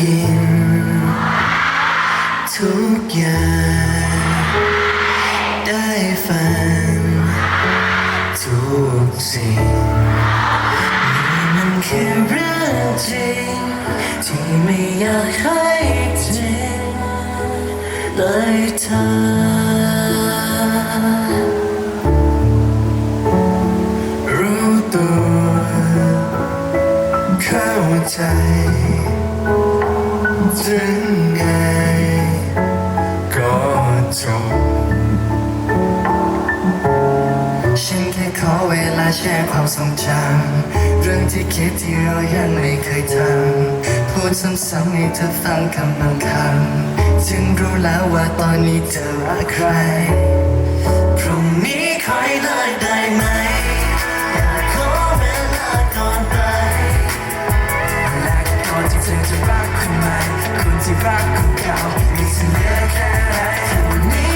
ยิน ทุกอย่าง ได้ฟังทุกสิ่งนี่มันคือเรื่องจริง ที่ไม่อยากให้จริงเลยเธอรู้ตัวเข้าใจ ถึงไงก็จบฉันแค่ขอเวลาแชร์ความทรงจำเรื่องที่คิดที่เรายังไม่เคยทำพูดซ้ำๆให้เธอฟังคำบางคำจึงรู้แล้วว่าตอนนี้เธอรักใคร อจะรักคนใหม่คนที่รักคนเก่ามีเสน่ห์แค่ไหนวันนี้